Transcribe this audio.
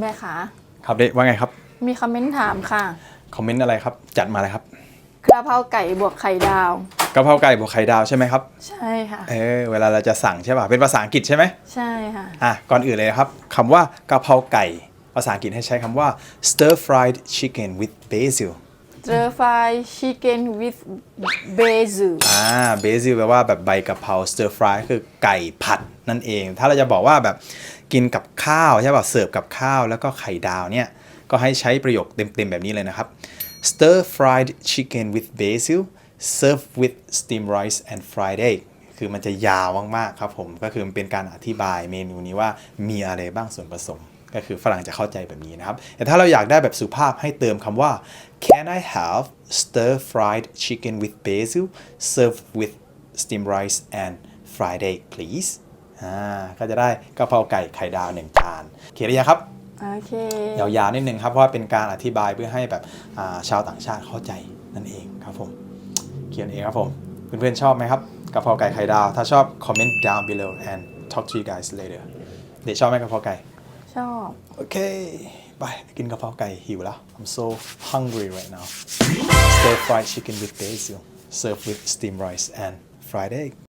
แม่ขาครับเด็กว่าไงครับ มีคอมเมนต์ถามค่ะ คอมเมนต์อะไรครับ จัดมาเลยครับกระเพราไก่บวกไข่ดาว กะเพราไก่บวกไข่ดาวใช่ไหมครับ ใช่ค่ะ เออ เวลาเราจะสั่งใช่ป่ะ เป็นภาษาอังกฤษใช่ไหมใช่ค่ะ อะ ก่อนอื่นเลยนะครับคำว่ากะเพราไก่ ภาษาอังกฤษให้ใช้คำว่า stir fried chicken with basil เจอไฟชิคเก้น with basil อ่า basil แปลว่าแบบใบกะเพรา stir fry คือไก่ผัดนั่นเอง ถ้าเราจะบอกว่าแบบกินกับข้าวใช่ป่ะเสิร์ฟกับข้าวแล้วก็ไข่ดาวเนี่ย ก็ให้ใช้ประโยคเต็มๆ แบบนี้เลยนะครับ stir fried chicken with basil serve with steamed rice and fried egg คือมันจะยาวมากๆครับผม ก็คือมันเป็นการอธิบายเมนูนี้ว่ามีอะไรบ้างส่วนผสม ก็คือฝรั่งจะเข้าใจแบบนี้นะครับ แต่ถ้าเราอยากได้แบบสุภาพให้เติมคำว่า can I have stir fried chicken with basil served with steamed rice and fried egg please อ่าก็จะได้กะเพราไก่ไข่ดาวหนึ่งจานโอเคหรือยังครับโอเคยาวๆนิดนึงครับ เพราะว่าเป็นการอธิบายเพื่อให้แบบอ่าชาวต่างชาติเข้าใจนั่นเองครับผม เขียนเองครับผม เพื่อนๆชอบไหมครับกะเพราไก่ไข่ดาว ถ้าชอบ comment down below and talk to you guys later เด็กชอบไหมกะเพราไก่ ชอบ โอเค ไปกินกะเพราไก่หิวแล้ว I'm so hungry right now stir fried chicken with basil served with steamed rice and fried egg